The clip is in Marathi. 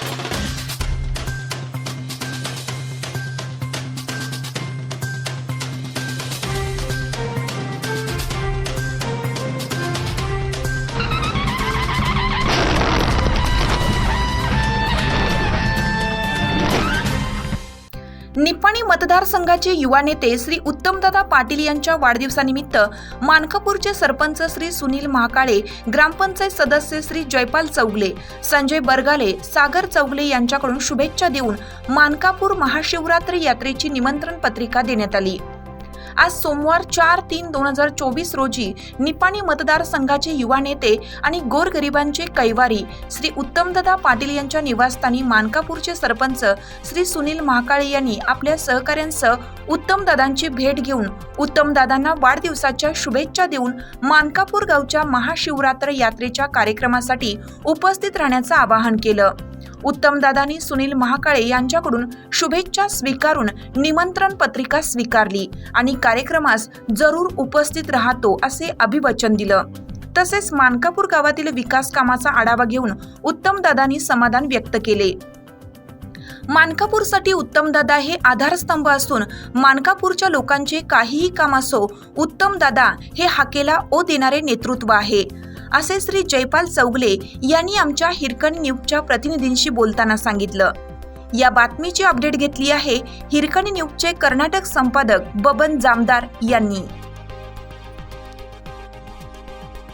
Thank you. निपाणी मतदारसंघाचे युवा नेते श्री उत्तमदादा पाटील यांच्या वाढदिवसानिमित्त मानकापूरचे सरपंच श्री सुनील महाकाळे ग्रामपंचायत सदस्य श्री जयपाल चौगले संजय बरगाले सागर चौगले यांच्याकडून शुभेच्छा देऊन मानकापूर महाशिवरात्री यात्रेची निमंत्रण पत्रिका देण्यात आली. आज सोमवार चार तीन दोन हजार चोवीस रोजी निपाणी मतदारसंघाचे युवा नेते आणि गोरगरिबांचे कैवारी श्री उत्तमदादा पाटील यांच्या निवासस्थानी मानकापूरचे सरपंच श्री सुनील महाकाळे यांनी आपल्या सहकाऱ्यांसह उत्तमदादांची भेट घेऊन उत्तमदादांना वाढदिवसाच्या शुभेच्छा देऊन मानकापूर गावच्या महाशिवरात्र यात्रेच्या कार्यक्रमासाठी उपस्थित राहण्याचं आवाहन केलं. उत्तमदादांनी सुनील महाकाळे यांच्याकडून शुभेच्छा स्वीकारून निमंत्रण पत्रिका स्वीकारली आणि कार्यक्रमास जरूर उपस्थित राहतो असे अभिवचन दिलं. तसेच मानकापूर गावातील विकास कामाचा आढावा घेऊन उत्तमदादांनी समाधान व्यक्त केले. मानकापूरसाठी उत्तमदादा हे आधारस्तंभ असून मानकापूरच्या लोकांचे काहीही काम असो उत्तमदादा हे हाकेला ओ देणारे नेतृत्व आहे. असे श्री जयपाल चौगले यांनी आमच्या हिरकणी न्यूजच्या प्रतिनिधींशी बोलताना सांगितलं. या बातमीची अपडेट घेतली आहे हिरकणी न्यूजचे कर्नाटक संपादक बबन जामदार यांनी.